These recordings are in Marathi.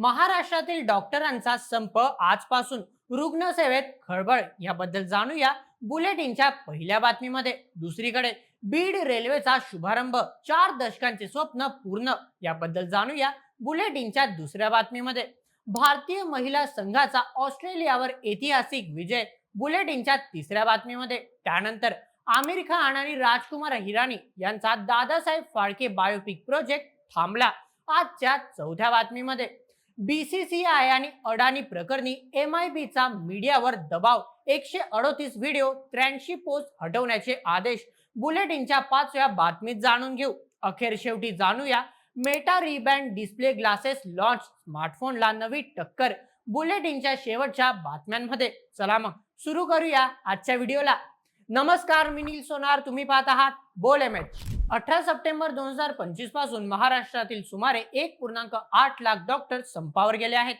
महाराष्ट्रातील डॉक्टरांचा संप आजपासून रुग्णसेवेत खळबळ. याबद्दल जाणूया बुलेटिनच्या पहिल्या बातमीमध्ये. दुसरीकडे बीड रेल्वेचा शुभारंभ. चार दशकांचे स्वप्न पूर्ण. याबद्दल जाणूया बुलेटिनच्या दुसऱ्या बातमीमध्ये. भारतीय महिला संघाचा ऑस्ट्रेलियावर ऐतिहासिक विजय. बुलेटिनच्या तिसऱ्या बातमीमध्ये. त्यानंतर आमिर खान आणि राजकुमार हिराणी यांचा दादासाहेब फाळके बायोपिक प्रोजेक्ट थांबला. आजच्या चौथ्या बातमीमध्ये. बीसीसीआय आणि अडाणी प्रकरणी एम आय बी चा मीडियावर दबाव. एकशे अडोतीस व्हिडिओ त्र्याऐंशी पोस्ट हटवण्याचे आदेश. बुलेटिनच्या पाचव्या बातमीत जाणून घेऊ. अखेर शेवटी जाणूया. Meta Ray Ban display glasses launch स्मार्टफोनला नवी टक्कर. बुलेटिनच्या शेवटच्या बातम्यांमध्ये. चला मग सुरू करूया आजच्या व्हिडिओला. नमस्कार मी नील सोनार. तुम्ही पाहत आहात बोल एम एच अठरा सप्टेंबर दोन हजार पंचवीसपासून महाराष्ट्रातील सुमारे एक पूर्णांक आठ लाख डॉक्टर संपावर गेले आहेत.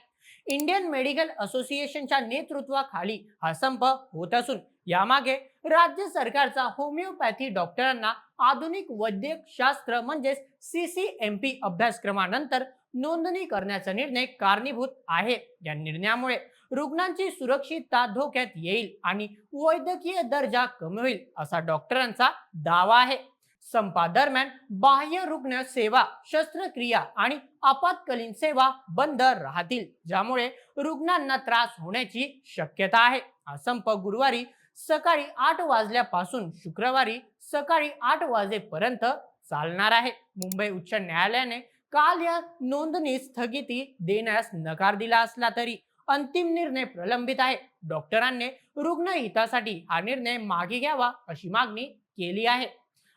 इंडियन मेडिकल असोसिएशनच्या नेतृत्वाखाली हा संप होत असून यामागे राज्य सरकारचा होमिओपॅथी डॉक्टरांना आधुनिक वैद्यक शास्त्र म्हणजेच सीसीएमपी अभ्यासक्रमानंतर नोंदणी करण्याचा निर्णय कारणीभूत आहे या निर्णयामुळे रुग्णांची सुरक्षितता धोक्यात येईल आणि वैद्यकीय दर्जा कमी होईल असा डॉक्टरांचा दावा आहे. संपादरम्यान बाह्य रुग्ण सेवा शस्त्रक्रिया आणि आपत्कालीन सेवा बंद राहतील ज्यामुळे रुग्णांना त्रास होण्याची शक्यता आहे. हा संप गुरुवारी सकाळी आठ वाजल्यापासून शुक्रवारी सकाळी आठ वाजेपर्यंत चालणार आहे. मुंबई उच्च न्यायालयाने काल या नोंदणी स्थगिती देण्यास नकार दिला असला तरी अंतिम निर्णय प्रलंबित आहे. डॉक्टरांनी रुग्ण हितासाठी हा निर्णय मागे घ्यावा अशी मागणी केली आहे.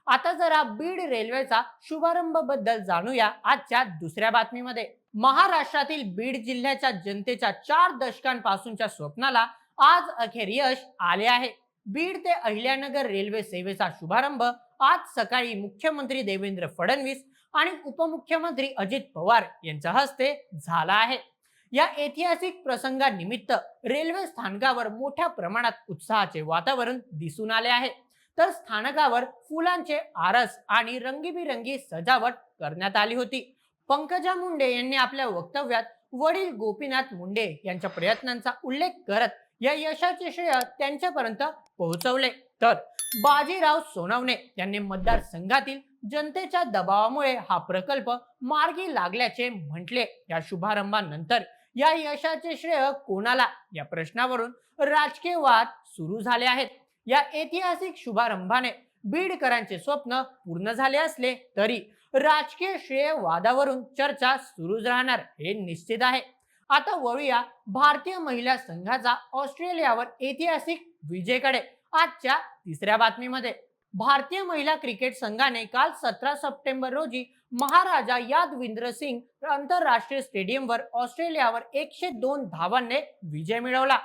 आता जरा बीड रेल्वेचा शुभारंभबद्दल जाणूया आजच्या दुसऱ्या बातमीमध्ये. महाराष्ट्रातील बीड जिल्ह्याच्या जनतेच्या चार दशकांपासूनच्या स्वप्नाला आज अखेर यश आले आहे. बीड ते अहिल्यानगर रेल्वे सेवेचा शुभारंभ आज सकाळी मुख्यमंत्री देवेंद्र फडणवीस आणि उपमुख्यमंत्री अजित पवार यांच्या हस्ते झाला आहे. या ऐतिहासिक प्रसंगानिमित्त रेल्वे स्थानकावर मोठ्या प्रमाणात उत्साहाचे वातावरण दिसून आले आहे. तर स्थानकावर फुलांचे आरस आणि रंगीबिरंगी सजावट करण्यात आली होती. पंकजा मुंडे यांनी आपल्या वक्तव्यात वडील गोपीनाथ मुंडे यांच्या प्रयत्नांचा उल्लेख करत या यशाचे श्रेय त्यांच्यापर्यंत पोहोचवले. तर बाजीराव सोनवणे यांनी मतदारसंघातील जनतेच्या दबावामुळे हा प्रकल्प मार्गी लागल्याचे म्हटले. या शुभारंभानंतर या यशाचे श्रेय कोणाला? या प्रश्नावरून राजकीय वाद सुरू झाले आहेत. या ऐतिहासिक शुभारंभाने बीडकरांचे स्वप्न पूर्ण झाले असले तरी राजकीय श्रेय वादावरून चर्चा सुरूच राहणार हे निश्चित आहे. आता वळूया भारतीय महिला संघाचा ऑस्ट्रेलियावर ऐतिहासिक विजयकडे. आजच्या तिसऱ्या बातमीमध्ये. भारतीय महिला क्रिकेट संघाने काल सतरा सप्टेंबर रोजी महाराजा यादविंद्र सिंग आंतरराष्ट्रीय स्टेडियमवर ऑस्ट्रेलियावर एकशे दोन धावांनी विजय मिळवला.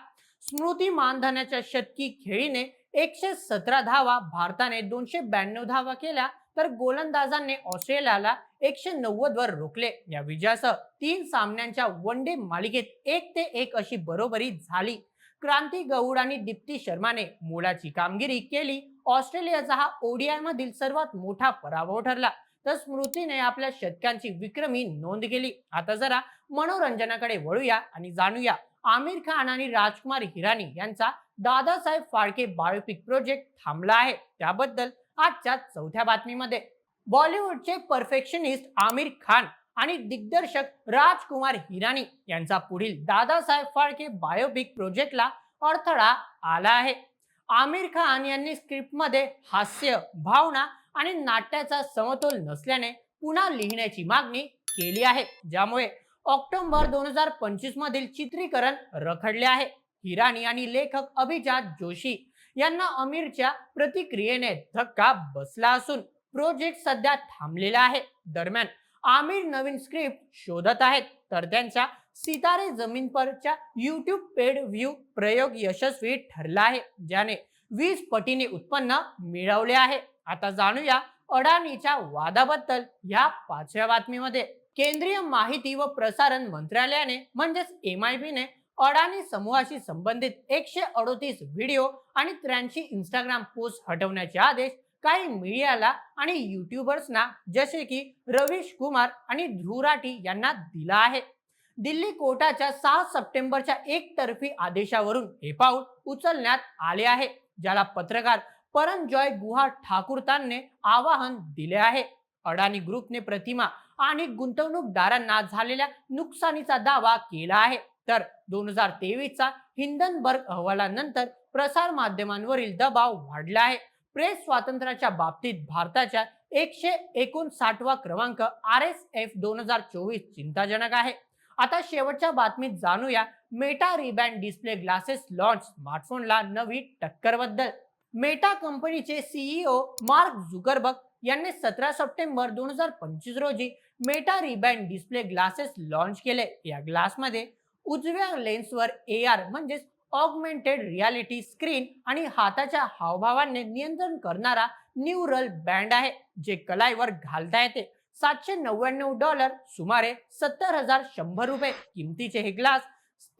स्मृती मानधनाच्या शतकी खेळीने एकशे सतरा धावा भारताने दोनशे ब्याण्णव धावा केल्या तर गोलंदाजांनी ऑस्ट्रेलियाला एकशे नव्वद वर रोखले. या विजयासह तीन सामन्यांच्या वन डे मालिकेत एक ते एक अशी बरोबरी झाली. क्रांती गौड आणि दीप्ती शर्माने मोलाची कामगिरी केली. ऑस्ट्रेलियाचा हा ओडीआय मधील सर्वात मोठा पराभव ठरला. तर स्मृतीने आपल्या शतकांची विक्रमी नोंद केली. आता जरा मनोरंजनाकडे वळूया आणि जाणूया आमिर खान आणि राजकुमार हिराणी यांचा दादासाहेब फाळके बायोपिक प्रोजेक्ट थांबला आहे. त्याबद्दल आजच्या चौथ्या बातमीमध्ये. बॉलिवूडचे परफेक्शनिस्ट आमिर खान आणि दिग्दर्शक राजकुमार हिराणी यांचा पुढील दादासाहेब फाळके बायोपिक प्रोजेक्टला अडथळा आला आहे. आमिर खान यांनी स्क्रिप्टमध्ये हास्य भावना आणि नाट्याचा समतोल नसल्याने पुन्हा लिहिण्याची मागणी केली आहे. ज्यामुळे ऑक्टोबर दोन हजार पंचवीस मधील चित्रीकरण रखडले आहे. हिराणी आणि लेखक अभिजात जोशी यांना आमिरच्या प्रतिक्रियेने धक्का बसला असून प्रोजेक्ट सध्या थांबलेला आहे. दरम्यान आमिर नवीन स्क्रिप्ट शोधत आहेत. तर त्यांच्या सितारे जमीन परच्या युट्यूब पेड व्ह्यू प्रयोग यशस्वी ठरला आहे. ज्याने वीस पटीने उत्पन्न मिळवले आहे. आता जाणूया अडाणीच्या वादाबद्दल या पाचव्या बातमीमध्ये. केंद्रीय माहिती व प्रसारण मंत्रालयाने म्हणजेच एम आय बीने अडाणी समूहाशी संबंधित एकशे अडोतीस व्हिडिओ आणि त्र्याऐंशी इंस्टाग्राम पोस्ट हटवण्याचे आदेश काही मीडियाला आणि युट्यूबर्सना जसे की रवीश कुमार आणि ध्रुव राठी यांना दिला आहे. दिल्ली कोर्टाच्या सहा सप्टेंबरच्या एकतर्फी आदेशावरून हे पाऊल उचलण्यात आले आहे ज्याला पत्रकार परंजॉय गुहा ठाकूरतांनी आवाहन दिले आहे. अडाणी ग्रुपने प्रतिमा आणि गुंतवणूकदारांना झालेल्या नुकसानीचा दावा केला आहे. तर दोन हजार तेवीसचा हिंदनबर्ग अहवालानंतर प्रसार माध्यमांवरील दबाव वाढला आहे. प्रेस स्वातंत्र्याच्या बाबतीत भारताच्या एकशे एकोणसाठवा क्रमांक आर एस एफ दोन हजार चोवीस चिंताजनक आहे. आता शेवटच्या बातमीत जाणूया Meta Ray Ban display glasses launch स्मार्टफोनला नवी टक्करबद्दल मेटा कंपनीचे सीईओ मार्क झुकरबर्ग यांनी सतरा सप्टेंबर दोन हजार पंचवीस रोजी Meta Ray Ban display glasses launch केले. या ग्लासमध्ये उजव्या लेन्सवर ए आर म्हणजेच ऑगमेंटेड रियालिटी स्क्रीन आणि हाताच्या हावभावाने नियंत्रण करणारा न्यूरल बँड आहे जे कलाईवर घालता येते. सातशे नव्याण्णव डॉलर सुमारे सत्तर हजार शंभर रुपये किमतीचे हे ग्लास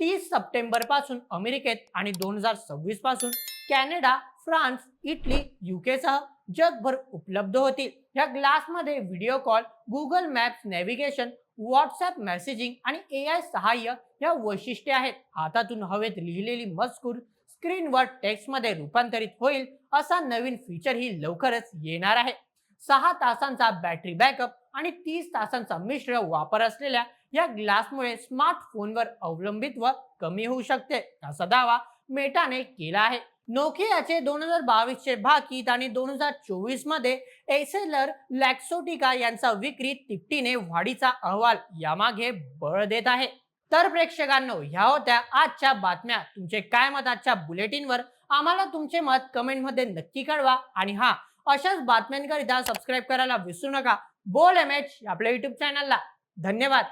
तीस सप्टेंबरपासून अमेरिकेत आणि दोन हजार सव्वीसपासून कॅनडा फ्रान्स इटली युकेसह जगभर उपलब्ध होतील. या ग्लासमध्ये video call Google Maps navigation WhatsApp messaging आणि ए आय सहाय्य या वैशिष्ट्ये आहेत. हातातून हवेत लिहिलेली मजकूर स्क्रीनवर टेक्स्टमध्ये रूपांतरित होईल असा नवीन फीचर ही लवकरच येणार आहे. सहा तासांचा बॅटरी बॅकअप आणि तीस तासांचा मिश्र वापर असलेल्या या ग्लासमुळे स्मार्टफोनवर अवलंबित्व कमी होऊ शकते. असा दावा मेटाने केला आहे. नोकियाचे दोन हजार बावीसचे भाकीत आणि दोन हजार चोवीसमध्ये एसेलर लॅक्सोटिका यांचा विक्री तिपटीने वाढीचा अहवाल यामागे बळ देत आहे. तर प्रेक्षकांनो ह्या होत्या आजच्या बातम्या. तुमचे काय मत आजच्या बुलेटिनवर आम्हाला तुमचे मत कमेंटमध्ये नक्की कळवा. आणि हा अशाच बातम्यांकरिता सबस्क्राईब करायला विसरू नका. बोल एम एच आपल्या युट्यूब चॅनलला धन्यवाद.